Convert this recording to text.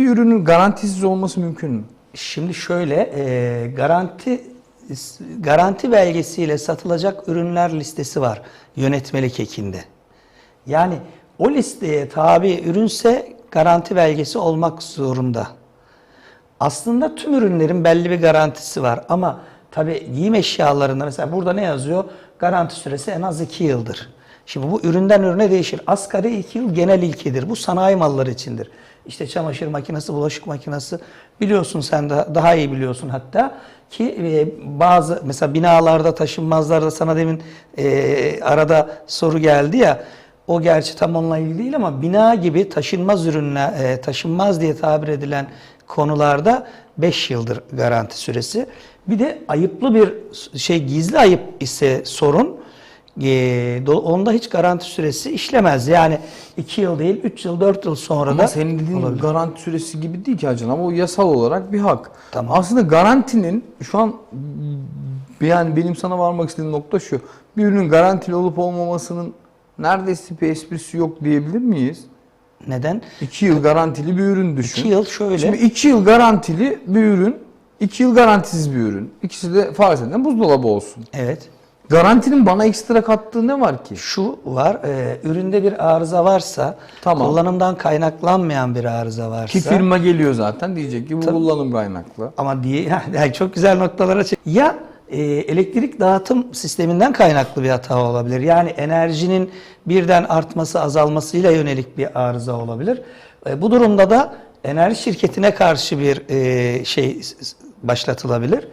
Bir ürünün garantisiz olması mümkün mü? Şimdi şöyle e, garanti garanti belgesiyle satılacak ürünler listesi var yönetmelik ekinde. Yani o listeye tabi ürünse garanti belgesi olmak zorunda. Aslında tüm ürünlerin belli bir garantisi var ama tabi giyim eşyalarında mesela burada ne yazıyor? Garanti süresi en az 2 yıldır. Şimdi bu üründen ürüne değişir. Asgari 2 yıl genel ilkedir. Bu sanayi malları içindir. İşte çamaşır makinesi, bulaşık makinesi biliyorsun sen de daha iyi biliyorsun hatta ki e, bazı mesela binalarda taşınmazlarda sana demin e, arada soru geldi ya o gerçi tam onunla ilgili değil ama bina gibi taşınmaz ürünler, e, taşınmaz diye tabir edilen konularda 5 yıldır garanti süresi. Bir de ayıplı bir şey gizli ayıp ise sorun e, onda hiç garanti süresi işlemez. Yani 2 yıl değil 3 yıl 4 yıl sonra Ama da senin dediğin olabilir. garanti süresi gibi değil ki Hacan ama o yasal olarak bir hak. Tamam. Aslında garantinin şu an yani benim sana varmak istediğim nokta şu. Bir ürünün garantili olup olmamasının neredeyse bir esprisi yok diyebilir miyiz? Neden? 2 yıl garantili bir ürün düşün. 2 yıl şöyle. Şimdi 2 yıl garantili bir ürün, 2 yıl garantisiz bir ürün. İkisi de farz edilen buzdolabı olsun. evet. Garantinin bana ekstra kattığı ne var ki? Şu var, e, üründe bir arıza varsa, Tamam. kullanımdan kaynaklanmayan bir arıza varsa. Ki firma geliyor zaten diyecek ki bu kullanım kaynaklı. Ama diye yani çok güzel noktalara çek. Ya e, elektrik dağıtım sisteminden kaynaklı bir hata olabilir. Yani enerjinin birden artması azalmasıyla yönelik bir arıza olabilir. E, bu durumda da enerji şirketine karşı bir e, şey başlatılabilir.